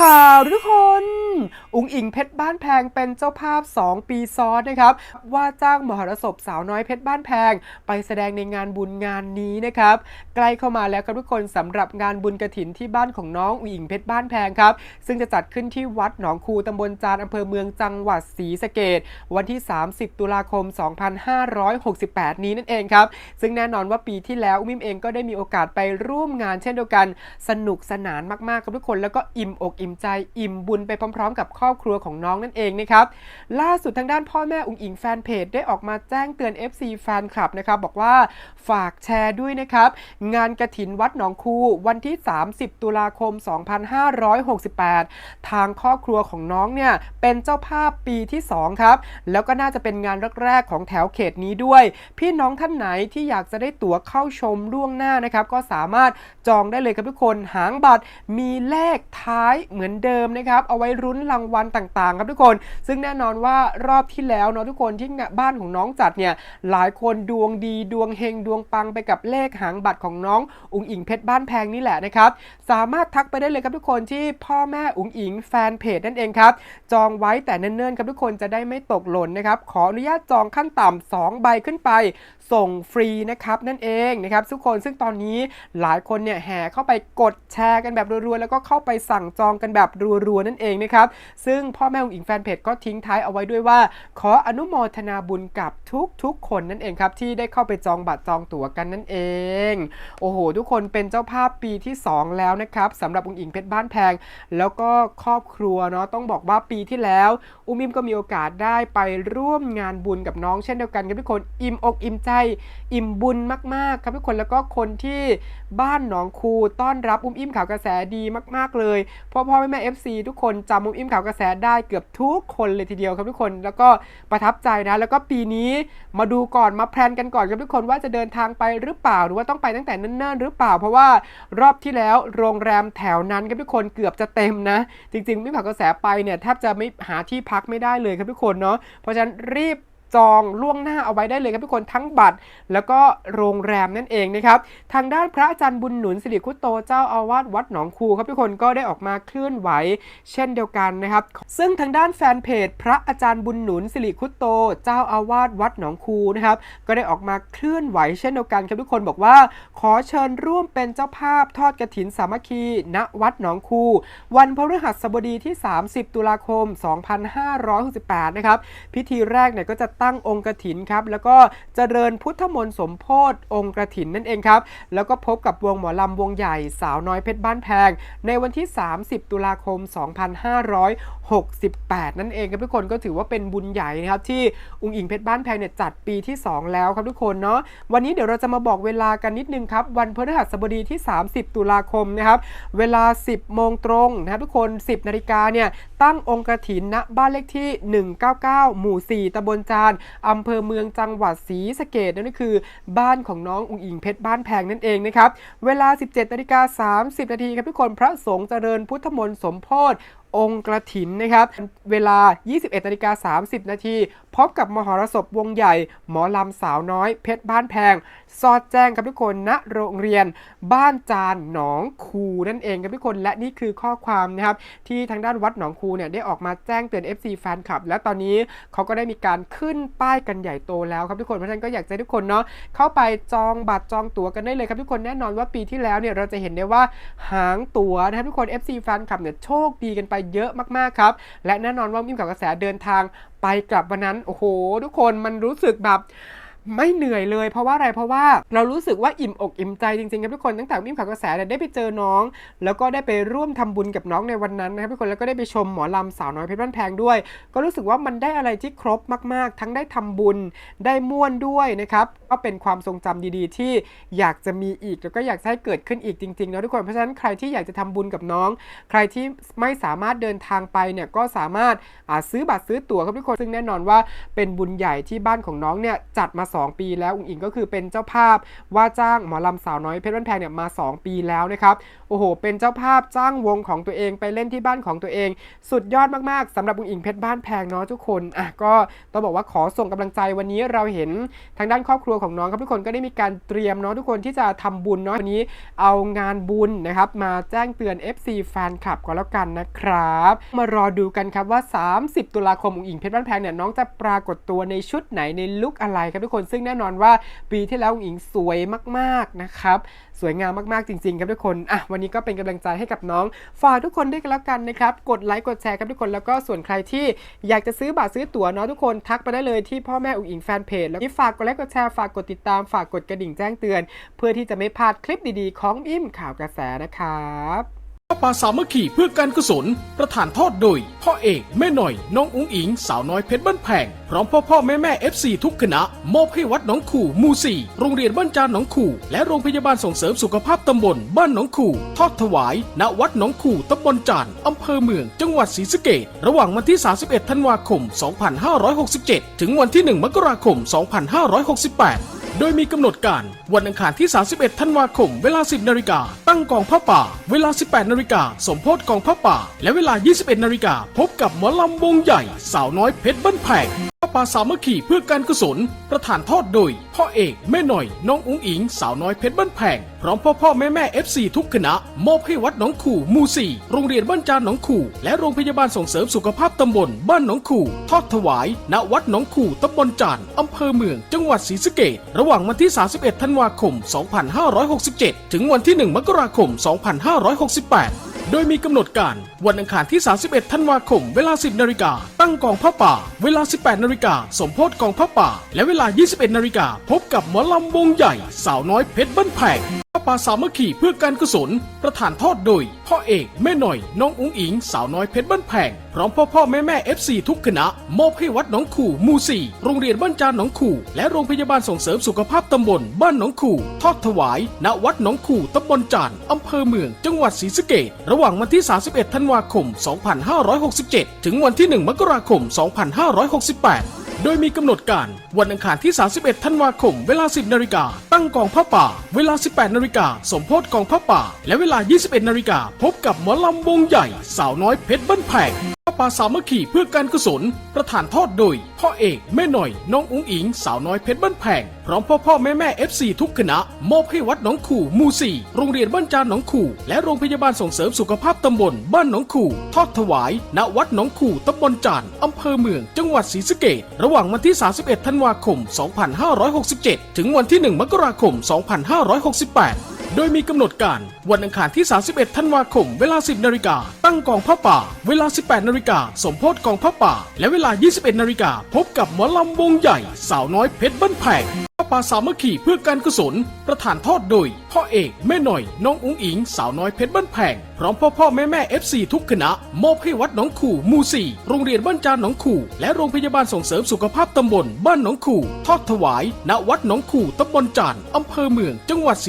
ข่าวทุกคน อุงอิงเพชรบ้านแพงเป็นเจ้าภาพ 2 ปีซ้อนนะครับ ว่าจ้างมหรสพสาวน้อยเพชรบ้านแพง ไปแสดงในงานบุญงานนี้นะครับ ใกล้เข้ามาแล้วครับทุกคนสำหรับงานบุญกระถินที่บ้านของน้องอุงอิงเพชรบ้านแพงครับ ซึ่งจะจัดขึ้นที่วัดหนองคูตำบลจานอำเภอเมืองจังหวัดศรีสะเกดวันที่ 30 ตุลาคม 2568 นี้นั่นเองครับ ซึ่งแน่นอนว่าปีที่แล้วอุ้มิมเองก็ได้มีโอกาสไปร่วมงาน เช่นเดียวกัน สนุกสนานมากๆครับทุกคนแล้วก็อิ่มอกอิ่มใจอิ่มบุญไปพร้อมๆ กับครอบครัวของน้องนั่นเองนะครับล่าสุดทางด้านพ่อแม่อุงอิงแฟนเพจได้ออกมาแจ้งเตือน FC แฟนคลับนะครับบอกว่าฝากแชร์ด้วยนะครับ งานกระถินวัดหนองคูวันที่ 30 ตุลาคม 2568 ทางครอบครัวของน้องเนี่ยเป็นเจ้าภาพปีที่ 2 ครับ แล้วก็น่าจะเป็นงานแรกๆของแถวเขตนี้ด้วย พี่น้องท่านไหนที่อยากจะได้ตั๋วเข้าชมล่วงหน้านะครับ ก็สามารถจองได้เลยครับทุกคนหางบัตรมีเลขท้ายเหมือนเดิมนะครับเอาไว้รุ้นรางวัลต่างๆ ครับทุกคน ซึ่งแน่นอนว่ารอบที่แล้วเนาะทุกคนที่บ้านของน้องจัดเนี่ยหลายคนดวงดีดวงเฮงดวงปังไปกับเลขหางบัตรของน้องอุ๋งอิงเพชรบ้านแพงนี่แหละนะครับสามารถทักไปได้เลยครับทุกคนที่พ่อแม่อุ๋งอิงแฟนเพจนั่นเองครับจองไว้แต่เนิ่นๆครับทุกคนจะได้ไม่ตกหล่นนะครับขออนุญาตจองขั้นต่ำ2ใบขึ้นไป ส่งฟรีนะครับนั่นเองนะครับทุกคนซึ่งตอนนี้หลายคนเนี่ยแห่เข้าไปกดแชร์กันแบบรัวๆแล้วก็เข้าไปสั่งจองกันแบบรัวๆนั่นเองนะครับ ซึ่งพ่อแม่องอิงแฟนเพจก็ทิ้งท้ายเอาไว้ด้วยว่า ขออนุโมทนาบุญกับทุกๆ คนนั่นเองครับ ที่ได้เข้าไปจองบัตรจองตั๋วกันนั่นเอง โอ้โห ทุกคนเป็นเจ้าภาพปีที่ 2 แล้วนะครับสำหรับองอิงเพชรบ้านแพง แล้วก็ครอบครัวเนาะต้องบอกว่าปีที่แล้วอุ้มอิมก็มีโอกาสได้ไปร่วมงานบุญกับน้องเช่นเดียวกันครับทุกคนอิ่มอกอิ่มใจ อิ่มบุญมากๆ ครับทุกคนแล้วก็คนที่บ้านหนองคูต้อนรับอุ้มอิ่มข่าวกระแสดีมาก ๆเลยเพ่อพ่อแม่แม่เอฟซีทุกคนจำอุ้มอิ่มข่าวกระแสได้เกือบทุกคนเลยทีเดียวครับทุกคน แล้วก็ประทับใจนะ แล้วก็ปีนี้มาดูก่อนมาแพลนกันก่อนครับทุกคนว่าจะเดินทางไปหรือเปล่า หรือว่าต้องไปตั้งแต่เนิ่นๆหรือเปล่า เพราะว่ารอบที่แล้วโรงแรมแถวนั้นครับทุกคนเกือบจะเต็มนะ จริงๆไม่ข่าวกระแสไปเนี่ยแทบจะไม่หาที่พักไม่ได้เลยครับทุกคนเนาะเพราะฉะนั้นรีบ จองล่วงหน้าเอาไว้ได้เลยครับทุกคนทั้งบัตร แล้วก็โรงแรมนั่นเองนะครับทางด้านพระอาจารย์บุญหนุนสิริคุตโตเจ้าอาวาสวัดหนองคูครับทุกคนก็ได้ออกมาเคลื่อนไหว เช่นเดียวกันนะครับ ซึ่งทางด้านแฟนเพจ พระอาจารย์บุญหนุนสิริคุตโต เจ้าอาวาสวัดหนองคูนะครับก็ได้ออกมาเคลื่อนไหว เช่นเดียวกันครับทุกคนบอกว่า ขอเชิญร่วมเป็นเจ้าภาพทอดกระถินสามัคคี ณวัดหนองคู วันพฤหัสบดีที่ 30 ตุลาคม 2568 นะครับพิธีแรกเนี่ยก็จะตั้งองค์กระถินครับแล้วก็เจริญพุทธมนต์สมโพธิองค์กระถินนั่นเองครับแล้วก็พบกับวงหมอลำวงใหญ่สาวน้อยเพชรบ้านแพง ในวันที่ 30 ตุลาคม 2568 นั่นเองครับทุกคนก็ถือว่าเป็นบุญใหญ่นะครับที่องค์อิงเพชรบ้านแพงเนี่ยจัดปีที่ 2 แล้วครับทุกคนเนาะวันนี้เดี๋ยวเราจะมาบอกเวลากันนิดนึงครับวันพฤหัสบดีที่ 30 ตุลาคมนะครับเวลา 10 โมงตรงนะครับทุกคน 10 นาฬิกาเนี่ยตั้งองค์กระถินณบ้านเลขที่ 199 หมู่ 4ตำบลจานอำเภอเมืองจังหวัดศรีสะเกดนั่นก็คือ บ้านของน้องอุ๋งอิงเพชรบ้านแพงนั่นเองนะครับ เวลา 17นาฬิกา30นาทีครับทุกคนพระสงฆ์เจริญพุทธมนต์สมโพธิ องค์กระถินนะครับ เวลา 21นาฬิกา30 นาทีพบกับมหรสพวงใหญ่ หมอลำสาวน้อยเพชรบ้านแพง สอดแจ้งครับทุกคนณโรงเรียน บ้านจานหนองคูนั่นเองครับทุกคน และนี่คือข้อความนะครับ ที่ทางด้านวัดหนองคูเนี่ยได้ออกมาแจ้งเตือน FC แฟนคลับ และตอนนี้เขาก็ได้มีการขึ้นป้ายกันใหญ่โตแล้วครับทุกคนเพราะฉะนั้นก็อยากจะให้ทุกคนเนาะเข้าไปจองบัตรจองตั๋วกันได้เลยครับทุกคนแน่นอนว่าปีที่แล้วเนี่ยเราจะเห็นได้ว่าหางตั๋วนะครับทุกคน FC แฟนคลับเนี่ยโชคดีกันไปเยอะมากๆครับ และแน่นอนว่ามิมกับกระแสเดินทางไปกลับวันนั้น โอ้โห ทุกคนมันรู้สึกแบบ ไม่เหนื่อยเลย เพราะว่าอะไรเพราะว่าเรารู้สึกว่าอิ่มอกอิ่มใจจริงๆครับทุกคนตั้งแต่มิ่มข่าวกระแสได้ไปเจอน้อง แล้วก็ได้ไปร่วมทำบุญกับน้องในวันนั้นนะครับทุกคนแล้วก็ได้ไปชมหมอลำสาวน้อยเพชรบ้านแพงด้วย ก็รู้สึกว่ามันได้อะไรที่ครบมากๆ ทั้งได้ทำบุญได้ม่วนด้วยนะครับก็เป็นความทรงจำดีๆ ที่อยากจะมีอีกแล้วก็อยากให้เกิดขึ้นอีกจริงๆนะทุกคนเพราะฉะนั้นใครที่อยากจะทำบุญกับน้อง ใครที่ไม่สามารถเดินทางไปเนี่ยก็สามารถาซื้อบัตรซื้อตั๋วครับทุกคนซึ่งแน่นอนว่าเป็นบุญใหญ่ที่บ้านของน้องเนี่ยจัดมา2 ปีแล้วอุ๋งอิงก็คือเป็นเจ้าภาพว่าจ้างหมอลำสาวน้อยเพชรบ้านแพงเนี่ยมา 2 ปีแล้วนะครับโอ้โห เป็นเจ้าภาพจ้างวงของตัวเองไปเล่นที่บ้านของตัวเอง สุดยอดมากๆสำหรับอุ๋งอิงเพชรบ้านแพงเนาะทุกคนอะก็ต้องบอกว่าขอส่งกำลังใจวันนี้เราเห็นทางด้านครอบครัวของน้องครับทุกคนก็ได้มีการเตรียมเนาะทุกคนที่จะทำบุญเนาะวันนี้เอางานบุญนะครับมาแจ้งเตือน FC แฟนคลับก็แล้วกันนะครับ มารอดูกันครับว่า 30 ตุลาคมอุ๋งอิงเพชรบ้านแพงเนี่ยน้องจะปรากฏตัวในชุดไหนในลุคอะไรครับทุกคนซึ่งแน่นอนว่าปีที่แล้วอุ๋งอิงสวยมากๆนะครับ สวยงามมากๆจริงๆครับทุกคนอะวันนี้ก็เป็นกำลังใจให้กับน้อง ฝากทุกคนด้วยกันแล้วกันนะครับ กดไลค์กดแชร์ครับทุกคนแล้วก็ส่วนใครที่อยากจะซื้อบัตรซื้อตั๋วเนาะทุกคนทักไปได้เลยที่พ่อแม่อุ๋งอิงแฟนเพจแล้วก็ฝากกดไลค์กดแชร์ฝากกดติดตามฝากกดกระดิ่งแจ้งเตือน เพื่อที่จะไม่พลาดคลิปดีๆ ของอิ่มข่าวกระแสนะครับ ป่าสามัคคีเพื่อการกุศล ประธานทอดโดย พ่อเอกแม่หน่อย น้องอุ้งอิง สาวน้อยเพชรบ้านแพง พร้อมพ่อพ่อแม่แม่เอฟซีทุกคณะ มอบให้วัดหนองขู่มูสี่โรงเรียนบ้านจานหนองขู่และโรงพยาบาลส่งเสริมสุขภาพตำบลบ้านหนองขู่ทอดถวาย ณวัดหนองขู่ตำบลจานอำเภอเมือง จังหวัดศรีสะเกษระหว่างวันที่ 31 ธันวาคม 2567 ถึงวันที่ 1 มกราคม 2568 โดยมีกำหนดการวันอังคารที่ 31 ธันวาคม เวลา 10 นาฬิกา ตั้งกองผ้าป่า เวลา 18 นาฬิกา สมโพธกองผ้าป่า และเวลา 21 นาฬิกา พบกับหมอลำวงใหญ่ สาวน้อยเพชรบ้านแพง ป่าสามัคคีเพื่อการกุศล ประธานทอดโดย พ่อเอกแม่หน่อย น้องอุ้งอิง สาวน้อยเพชรบ้านแพง พร้อมพ่อพ่อแม่แม่เอฟซีทุกคณะ มอบให้วัดหนองขู่มูสี่โรงเรียนบ้านจานหนองขู่และโรงพยาบาลส่งเสริมสุขภาพตำบลบ้านหนองขู่ทอดถวาย ณวัดหนองขู่ตำบลจานอำเภอเมือง จังหวัดศรีสะเกษระหว่างวันที่ 31 ธันวาคม 2567 ถึงวันที่ 1 มกราคม 2568 โดยมีกำหนดการวันอังคารที่ 31 ธันวาคม เวลา 10 นาฬิกา ตั้งกองผ้าป่า เวลา 18 นาฬิกา สมโพธกองผ้าป่า และเวลา 21 นาฬิกา พบกับหมอลำวงใหญ่ สาวน้อยเพชรบ้านแพงาสามัคคีเพื่อการกุศล ประธานทอดโดย พ่อเอกแม่หน่อย น้องอุ้งอิง สาวน้อยเพชรบ้านแพงพร้อมพ่อพ่อแม่แม่เอฟซีทุกคณะ มอบให้วัดหนองขู่มูสี่โรงเรียนบ้านจานหนองขู่ และโรงพยาบาลส่งเสริมสุขภาพตำบลบ้านหนองขู่ ทอดถวาย ณวัดหนองขู่ตำบลจานอำเภอเมืองจังหวัดศรีสะเกษระหว่างวันที่ 31 ธันวาคม 2567 ถึงวันที่ 1 มกราคม 2568 โดยมีกำหนดการวันอังคารที่ 31 ธันวาคม เวลา 10 นาฬิกา ตั้งกองผ้าป่า เวลา 18 นาฬิกา สมโพธกองผ้าป่า และเวลา 21 นาฬิกา พบกับหมอลำวงใหญ่ สาวน้อยเพชรบ้านแพง ป่าสามัคคีเพื่อการกุศล ประธานทอดโดย พ่อเอกแม่หน่อย น้องอุ้งอิง สาวน้อยเพชรบ้านแพงพร้อมพ่อพ่อแม่แม่เอฟซีทุกคณะ มอบให้วัดหนองขู่มูสี่โรงเรียนบ้านจานหนองขู่ และโรงพยาบาลส่งเสริมสุขภาพตำบลบ้านหนองขู่ ทอดถวาย ณวัดหนองขู่ตำบลจานอำเภอเมือง จังหวัดศรีสะเกษระหว่างวันที่ 31 ธันวาคม 2567 ถึงวันที่ 1 มกราคม 2568 โดยมีกำหนดการวันอังคารที่ 31 ธันวาคม เวลา 10 นาฬิกา ตั้งกองผ้าป่า เวลา 18 นาฬิกา สมโพธกองผ้าป่า และเวลา 21 นาฬิกา พบกับหมอลำวงใหญ่ สาวน้อยเพชรบ้านแพงพระป่าสามัคคีเพื่อการกุศล ประธานทอดโดย พ่อเอกแม่หน่อย น้องอุ้งอิง สาวน้อยเพชรบ้านแพงพร้อมพ่อพ่อแม่แม่เอฟซีทุกคณะ มอบให้วัดหนองขู่มูสี่โรงเรียนบ้านจานหนองขู่และโรงพยาบาลส่งเสริมสุขภาพตำบลบ้านหนองขู่ทอดถวาย ณวัดหนองขู่ตำบลจานอำเภอเมืองจังหวัดศรี